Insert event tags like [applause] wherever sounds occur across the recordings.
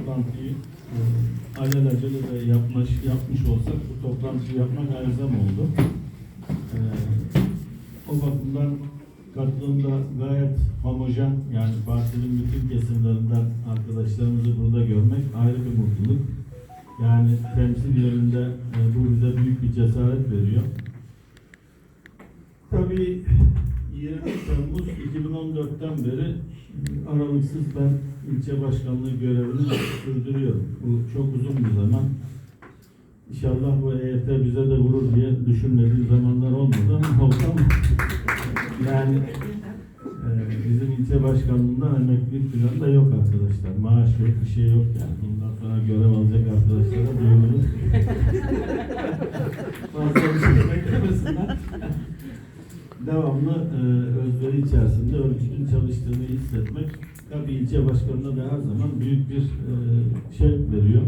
toplantıyı e, alelacele de yapmış, yapmış olsak bu toplantıyı yapmak elzem oldu. E, o bakımdan katılımda gayet homojen yani partinin bütün kesimlerinden arkadaşlarımızı burada görmek ayrı bir mutluluk. Yani temsil yerinde e, bu bize büyük bir cesaret veriyor. Tabii 20 Temmuz 2014'ten beri aralıksız ben ilçe başkanlığı görevini sürdürüyorum. Bu çok uzun bir zaman. İnşallah bu EYT bize de vurur diye düşünmediğim zamanlar olmadı ama oldu ama yani e, bizim ilçe başkanlığından emeklilik falan da yok arkadaşlar. Maaş yok, bir şey yok yani. Bundan sonra görev alacak arkadaşlara duyurulur. [laughs] Fazla bir şey beklemesinler. Devamlı e, özveri içerisinde örgütün çalıştığını hissetmek tabii ilçe başkanına da her zaman büyük bir e, şevk veriyor.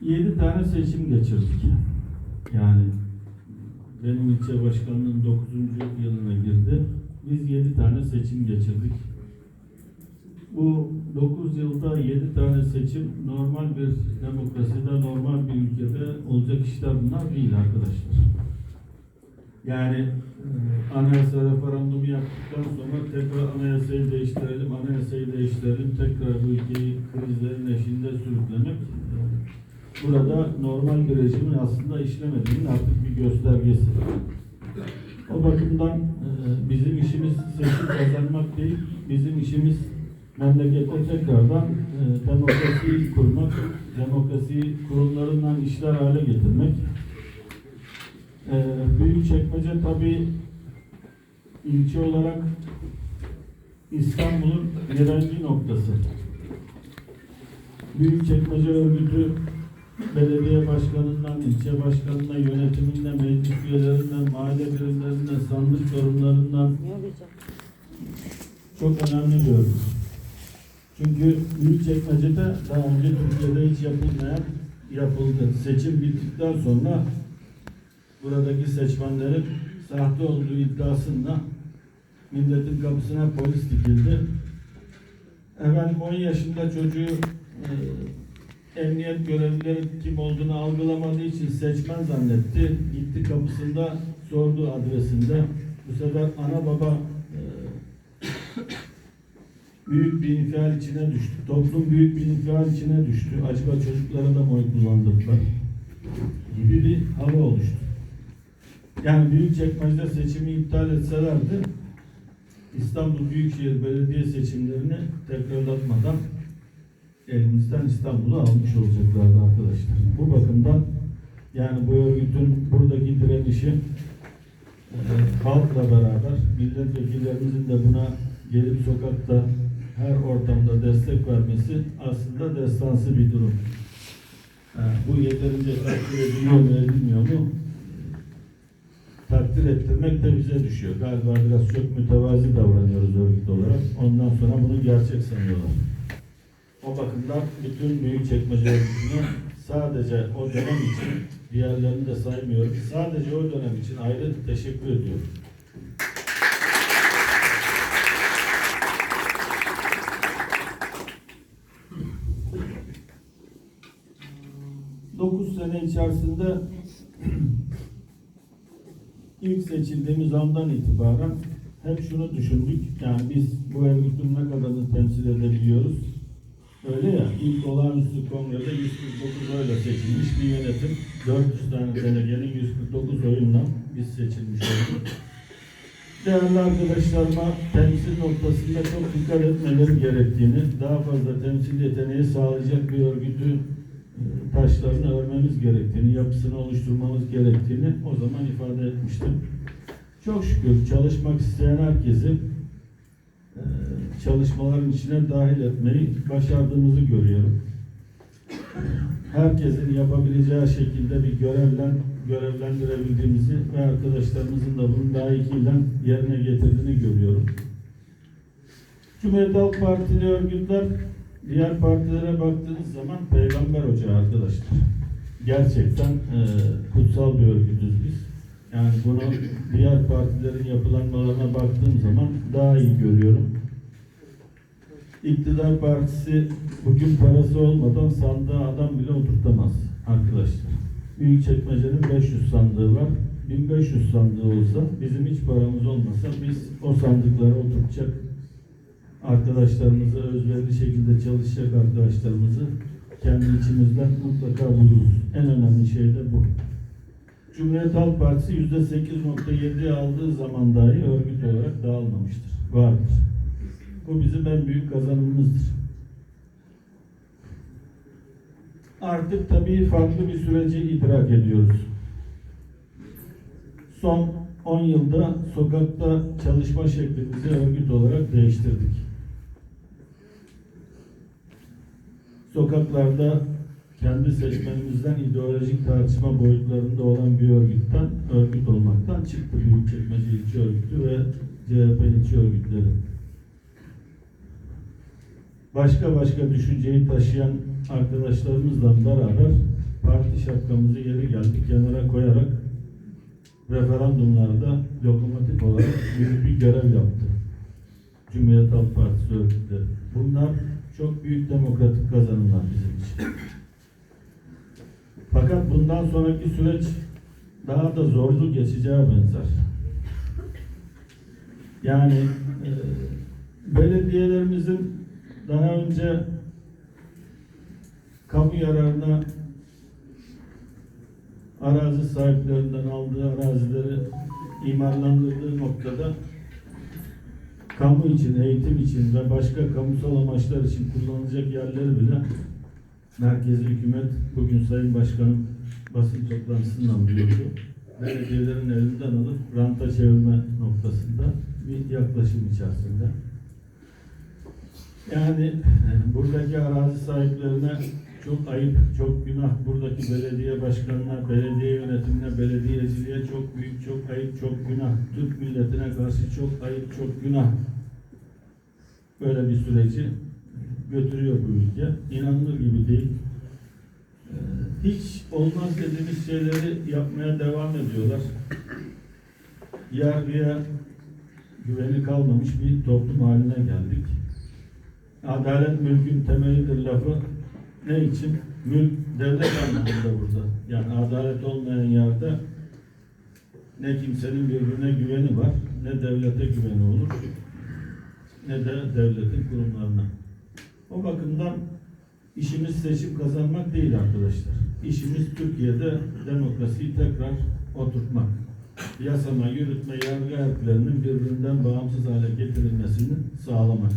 Yedi tane seçim geçirdik. Yani benim ilçe başkanlığım 9. yılına girdi. Biz 7 tane seçim geçirdik. Bu 9 yılda 7 tane seçim normal bir demokraside, normal bir ülkede olacak işler bunlar değil arkadaşlar. Yani e, anayasa referandumu yaptıktan sonra tekrar anayasayı değiştirelim, anayasayı değiştirelim, tekrar bu ülkeyi krizlerin eşiğinde sürüklemek burada normal bir rejimin aslında işlemediğinin artık bir göstergesi. O bakımdan e, bizim işimiz seçim kazanmak değil, bizim işimiz memlekette tekrardan e, demokrasiyi kurmak, demokrasiyi kurumlarından işler hale getirmek. E, Büyükçekmece tabii ilçe olarak İstanbul'un direnci noktası. Büyükçekmece örgütü belediye başkanından, ilçe başkanına, yönetiminden, meclis üyelerinden, mahalle birimlerinden, sandık sorumlularından çok önemli bir örgüt. Çünkü Büyükçekmece'de daha önce Türkiye'de hiç yapılmayan yapıldı. Seçim bittikten sonra buradaki seçmenlerin sahte olduğu iddiasında milletin kapısına polis dikildi. Efendim 10 yaşında çocuğu e, emniyet görevlileri kim olduğunu algılamadığı için seçmen zannetti. Gitti kapısında sordu adresinde. Bu sefer ana baba e, büyük bir infial içine düştü. Toplum büyük bir infial içine düştü. Acaba çocuklara da mı oy kullandırdılar? Gibi bir hava oluştu. Yani Büyükçekmece'de seçimi iptal etselerdi İstanbul Büyükşehir Belediye seçimlerini tekrarlatmadan elimizden İstanbul'u almış olacaklardı arkadaşlar. Bu bakımdan yani bu örgütün buradaki direnişi e, halkla beraber milletvekillerimizin de buna gelip sokakta her ortamda destek vermesi aslında destansı bir durum. E, bu yeterince takdir ediliyor mu edilmiyor mu? Takdir ettirmek de bize düşüyor. Galiba biraz çok mütevazi davranıyoruz örgüt olarak. Ondan sonra bunu gerçek sanıyorlar. O bakımdan bütün büyük çekmece örgütüne sadece o dönem için diğerlerini de saymıyorum. Sadece o dönem için ayrı teşekkür ediyorum. Dokuz sene içerisinde ilk seçildiğimiz andan itibaren hep şunu düşündük. Yani biz bu örgütün ne kadarını temsil edebiliyoruz? Öyle ya, ilk olağanüstü kongrede 149 oyla seçilmiş bir yönetim. 400 tane delegenin 149 oyunla biz seçilmiş olduk. Değerli arkadaşlarıma temsil noktasında çok dikkat etmeleri gerektiğini, daha fazla temsil yeteneği sağlayacak bir örgütü taşlarını örmemiz gerektiğini, yapısını oluşturmamız gerektiğini o zaman ifade etmiştim. Çok şükür çalışmak isteyen herkesi e, çalışmaların içine dahil etmeyi başardığımızı görüyorum. Herkesin yapabileceği şekilde bir görevlen görevlendirebildiğimizi ve arkadaşlarımızın da bunu layıkıyla yerine getirdiğini görüyorum. Cumhuriyet Halk Partili örgütler diğer partilere baktığınız zaman peygamber ocağı arkadaşlar. Gerçekten e, kutsal bir örgütüz biz. Yani bunu diğer partilerin yapılanmalarına baktığım zaman daha iyi görüyorum. İktidar partisi bugün parası olmadan sandığa adam bile oturtamaz arkadaşlar. Büyükçekmece'nin 500 sandığı var. 1500 sandığı olsa bizim hiç paramız olmasa biz o sandıklara oturtacak arkadaşlarımızı özverili şekilde çalışacak arkadaşlarımızı kendi içimizden mutlaka buluruz. En önemli şey de bu. Cumhuriyet Halk Partisi %8.7 aldığı zaman dahi örgüt olarak dağılmamıştır. Vardır. Bu bizim en büyük kazanımımızdır. Artık tabii farklı bir süreci idrak ediyoruz. Son 10 yılda sokakta çalışma şeklimizi örgüt olarak değiştirdik. Sokaklarda kendi seçmenimizden ideolojik tartışma boyutlarında olan bir örgütten, örgüt olmaktan çıktı Büyükçekmece İlçe Örgütü ve CHP ilçe örgütleri. Başka başka düşünceyi taşıyan arkadaşlarımızla beraber parti şapkamızı yeri geldik kenara koyarak referandumlarda lokomotif olarak büyük bir görev yaptı. Cumhuriyet Halk Partisi örgütleri. Bunlar çok büyük demokratik kazanımlar bizim için. Fakat bundan sonraki süreç daha da zorlu geçeceğe benzer. Yani e, belediyelerimizin daha önce kamu yararına arazi sahiplerinden aldığı arazileri imarlandırdığı noktada kamu için, eğitim için ve başka kamusal amaçlar için kullanılacak yerleri bile merkezi hükümet bugün Sayın Başkanım basın toplantısından duyurdu. Belediyelerin elinden alıp ranta çevirme noktasında bir yaklaşım içerisinde. Yani e, buradaki arazi sahiplerine çok ayıp, çok günah. Buradaki belediye başkanına, belediye yönetimine, belediyeciliğe çok büyük, çok ayıp, çok günah. Türk milletine karşı çok ayıp, çok günah. Böyle bir süreci götürüyor bu ülke. İnanılır gibi değil. Ee, Hiç olmaz dediğimiz şeyleri yapmaya devam ediyorlar. Yargıya güveni kalmamış bir toplum haline geldik. Adalet mülkün temelidir lafı ne için? Mülk devlet anlamında burada. Yani adalet olmayan yerde ne kimsenin birbirine güveni var, ne devlete güveni olur, ne de devletin kurumlarına. O bakımdan işimiz seçim kazanmak değil arkadaşlar. İşimiz Türkiye'de demokrasiyi tekrar oturtmak. Yasama, yürütme, yargı erklerinin birbirinden bağımsız hale getirilmesini sağlamak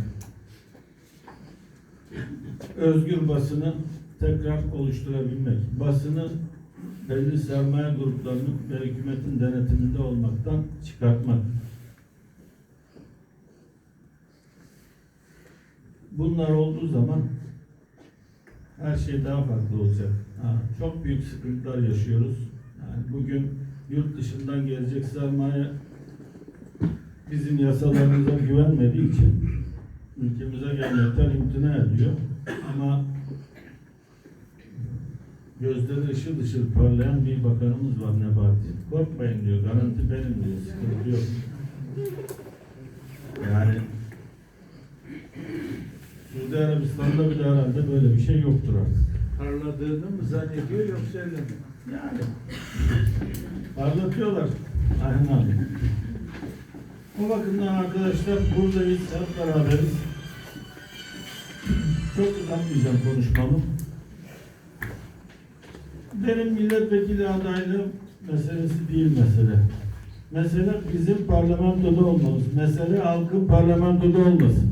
özgür basını tekrar oluşturabilmek. Basını belli sermaye gruplarının ve hükümetin denetiminde olmaktan çıkartmak. Bunlar olduğu zaman her şey daha farklı olacak. Ha, çok büyük sıkıntılar yaşıyoruz. Yani bugün yurt dışından gelecek sermaye bizim yasalarımıza güvenmediği için ülkemize gelmekten imtina ediyor. Ama gözleri ışıl ışıl parlayan bir bakanımız var Nebati. Korkmayın diyor, garanti benim diyor, sıkıntı yok. Yani Suudi Arabistan'da bile herhalde böyle bir şey yoktur artık. Parladığını mı zannediyor yoksa öyle mi? Yani parlatıyorlar. Aynen abi. O bakımdan arkadaşlar buradayız, hep beraberiz. Çok uzatmayacağım konuşmamı. Benim milletvekili adaylığım meselesi değil mesele. Mesele bizim parlamentoda olmamız. Mesele halkın parlamentoda olması.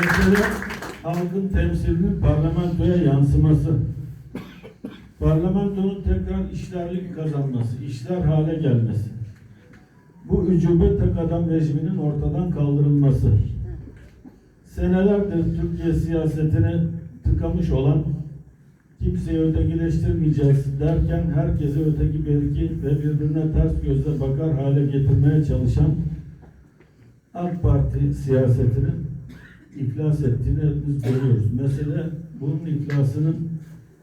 Mesele halkın temsilinin parlamentoya yansıması. Parlamentonun tekrar işlerlik kazanması, işler hale gelmesi. Bu ücube tek adam rejiminin ortadan kaldırılması. Senelerdir Türkiye siyasetini tıkamış olan kimseyi ötekileştirmeyeceğiz derken herkese öteki belki ve birbirine ters gözle bakar hale getirmeye çalışan AK Parti siyasetinin iflas ettiğini hepimiz görüyoruz. Mesele bunun iflasının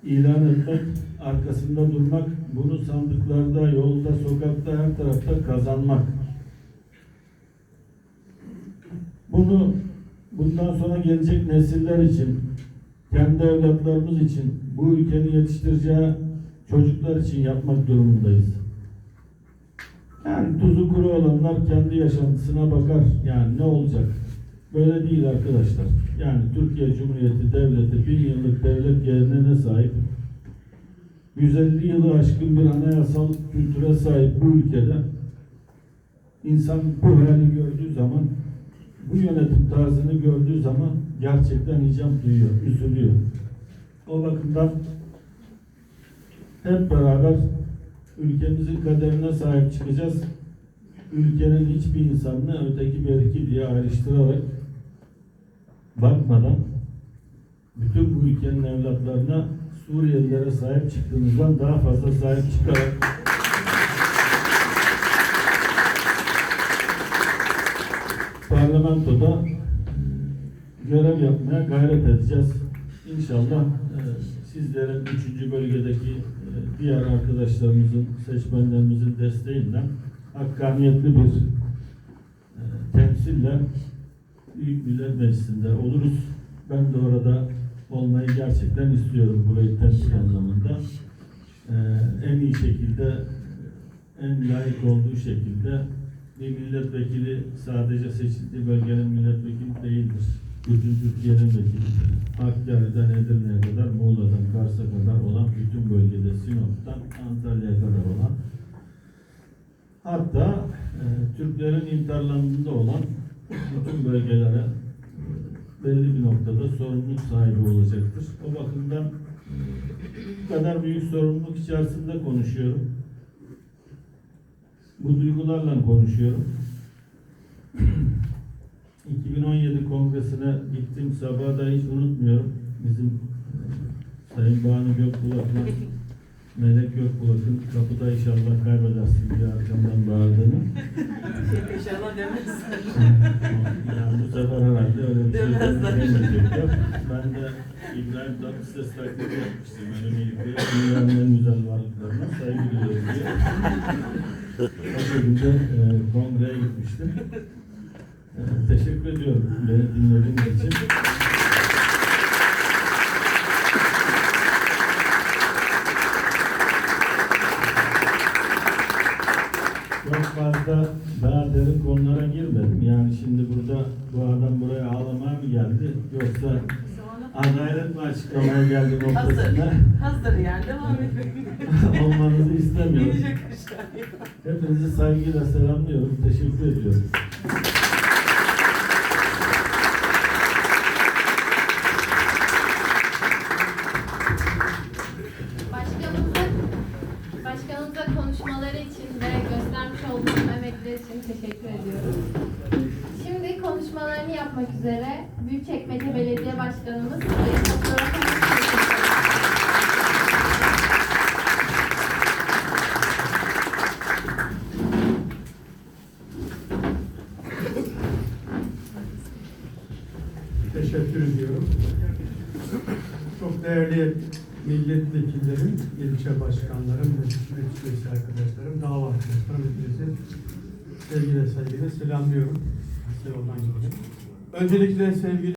ilan etmek, arkasında durmak, bunu sandıklarda, yolda, sokakta, her tarafta kazanmak. Bunu bundan sonra gelecek nesiller için, kendi evlatlarımız için, bu ülkenin yetiştireceği çocuklar için yapmak durumundayız. Yani tuzu kuru olanlar kendi yaşantısına bakar. Yani ne olacak? Böyle değil arkadaşlar. Yani Türkiye Cumhuriyeti Devleti bin yıllık devlet sahip 150 yılı aşkın bir anayasal kültüre sahip bu ülkede insan bu hali gördüğü zaman bu yönetim tarzını gördüğü zaman gerçekten icam duyuyor, üzülüyor. O bakımdan hep beraber ülkemizin kaderine sahip çıkacağız. Ülkenin hiçbir insanını öteki beriki diye ayrıştırarak bakmadan bütün bu ülkenin evlatlarına Suriyelilere sahip çıktığımızdan daha fazla sahip çıkarak parlamentoda görev yapmaya gayret edeceğiz. İnşallah e, sizlerin üçüncü bölgedeki e, diğer arkadaşlarımızın, seçmenlerimizin desteğiyle hakkaniyetli bir e, temsille Büyük Millet Meclisi'nde oluruz. Ben de orada olmayı gerçekten istiyorum burayı temsil anlamında. E, en iyi şekilde, en layık olduğu şekilde bir milletvekili sadece seçildiği bölgenin milletvekili değildir. Bütün Türkiye'nin vekilidir. Hakkari'den Edirne'ye kadar, Muğla'dan Kars'a kadar olan bütün bölgede Sinop'tan Antalya'ya kadar olan hatta e, Türklerin interlandında olan bütün bölgelere belli bir noktada sorumluluk sahibi olacaktır. O bakımdan bu kadar büyük sorumluluk içerisinde konuşuyorum. Bu duygularla konuşuyorum. [clears throat] 2017 kongresine gittim. Sabahı da hiç unutmuyorum. Bizim Sayın Banu Gökbulak'la Melek Gökbulak'ın kapıda inşallah kaybedersin diye arkamdan bağırdığını. İnşallah demezler. yani bu sefer herhalde öyle bir şey demeyecekler. Ben de İbrahim Tatlıses taklidi yapmıştım. Önümü yıkıyor. Dünyanın en güzel varlıklarına saygı duyuyorum diye. O şekilde e, kongreye gitmiştim. E, teşekkür ediyorum beni dinlediğiniz için. Çok fazla daha derin konulara girmedim. Yani şimdi burada bu adam buraya ağlamaya mı geldi yoksa adalet mi açıklamaya geldi Hazır. noktasında Hazır yani devam etmek [laughs] olmanızı istemiyorum. Hepinizi saygıyla selamlıyorum. Teşekkür ediyorum. Değerli milletvekillerim, ilçe başkanlarım, meclis arkadaşlarım, dava arkadaşlarım hepinizi sevgiyle saygıyla selamlıyorum. Öncelikle sevgili